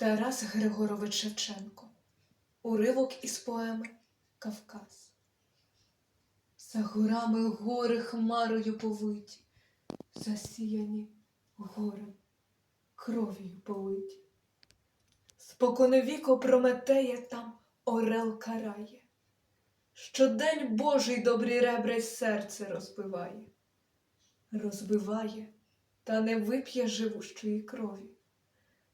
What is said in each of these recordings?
Тарас Григорович Шевченко. Уривок із поеми Кавказ. За горами гори хмарою повиті, засіяні горем, кров'ю политі. Споконвіко Прометея там орел карає. Щодень Божий добрі ребра й серце розбиває, розбиває, та не вип'є живущої крові.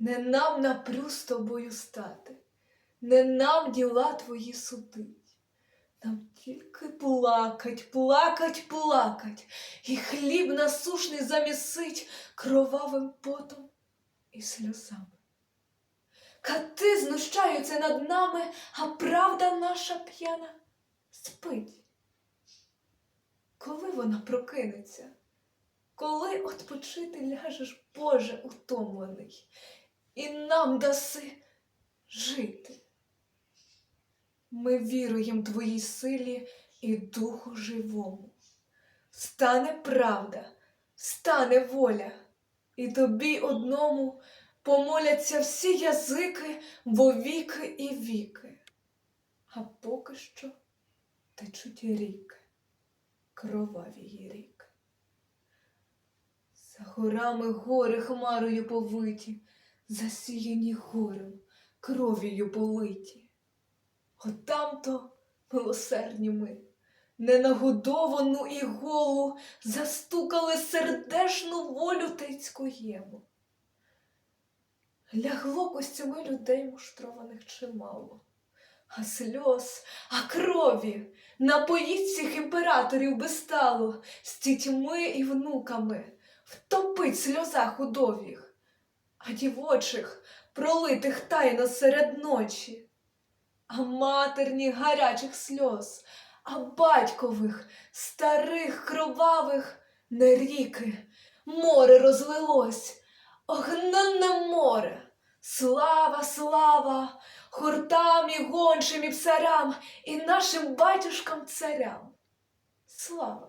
Не нам напрю з тобою стати, не нам діла твої судить. Нам тільки плакать, плакать, плакать, і хліб насушний замісить кровавим потом і сльозами. Кати знущаються над нами, а правда наша п'яна спить. Коли вона прокинеться, коли отпочити ляжеш, Боже, утомлений, і нам даси жити. Ми віруємо Твоїй силі і Духу живому. Стане правда, стане воля, і тобі одному помоляться всі язики во віки і віки. А поки що течуть ріки, кроваві ріки. За горами гори хмарою повиті, засіяні горем, кров'ю политі. Отам-то, милосердні ми, ненагодовану і голу застукали сердешну волю тецькоєму. Лягло костюми людей муштрованих чимало, а сльоз, а крові напоїть цих імператорів безстало з дітьми і внуками, втопить в сльозах удовіх, а дівочих пролитих тайно серед ночі а матерні гарячих сльоз, а батькових, старих, кровавих не ріки, море розлилось, огненне море. Слава, слава, хортам і гончим і псарям, і нашим батюшкам царям. Слава.